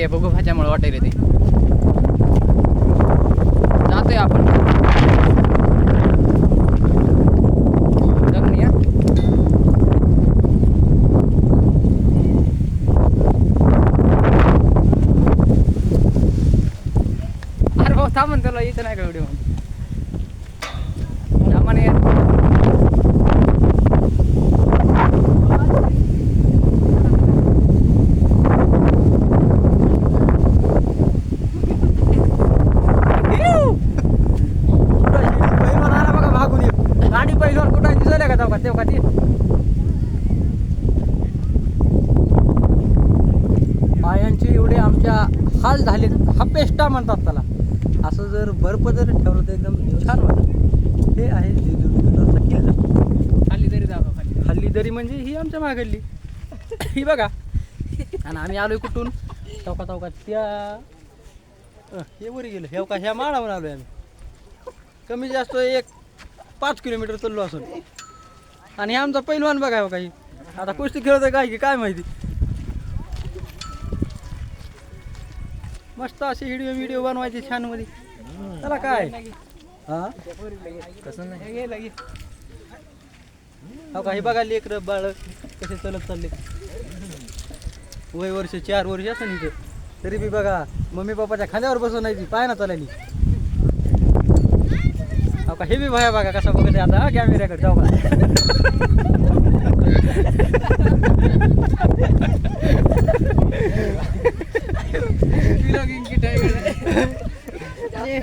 ते बघू भाज्यामुळे वाटेल ते. जातोय आपण. अरे भाऊ थांबून त्याला इथं नाही का व्हिडिओ हाल झाले हा पेस्टा म्हणतात त्याला. असं जर बर्फ जर ठेवलं तर एकदम छान वाटतं हे आहे जेजुरीचा किल्ला. खाली तरी दाखव खाली हल्ली दरी म्हणजे ही आमच्या मागडली. ही बघा. आणि आम्ही आलोय कुठून? चौका चौका त्या अं, हे वर गेलं. हे का ह्या माळावर आलोय आम्ही. कमी जास्त एक पाच किलोमीटर चाललो असून. आणि हे आमचा पैलवान बघा हो काही. आता कुस्ती खेळतोय काय की काय माहिती. मस्त असे व्हिडिओ व्हिडिओ बनवायचे छानमध्ये त्याला काय? हा? कसं नाही हो का? हे बघा लेकर बाळ कसे चालत चालले. वय वर्ष चार वर्ष असं इथे. तरी बी बघा मम्मी पप्पाच्या खांद्यावर बसून नाही ती. पाय ना चालली हो का? हे बी भया बघा कसा बघत आता कॅमेऱ्याकडे जाऊ का Vlogging किट आहे इकडे. जाऊ का, हे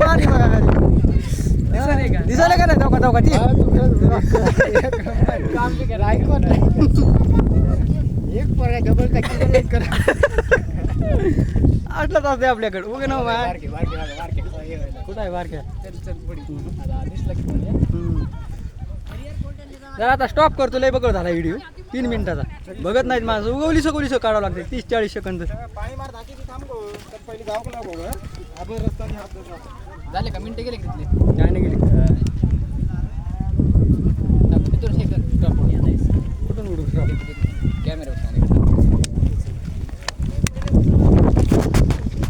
पाणी बघा खाली. दिसायलंय का? दिसायला का नाही? जाऊ का जाऊ का ती काम बी करा. आटला तास दे आपल्याकडे. उगे ना हे. कुठं आहे बारक्या चल, चल, पुढे. आता दिसलं की पुढे. हम्म. जरा आता स्टॉप करतो लय बघत झाला व्हिडिओ तीन मिनिटाचा. बघत नाहीत माझं उगवली सगोली काढावं लागते. तीस चाळीस सेकंद. झाले का? मिनिटं गेले का तिथले? काय नाही गेली.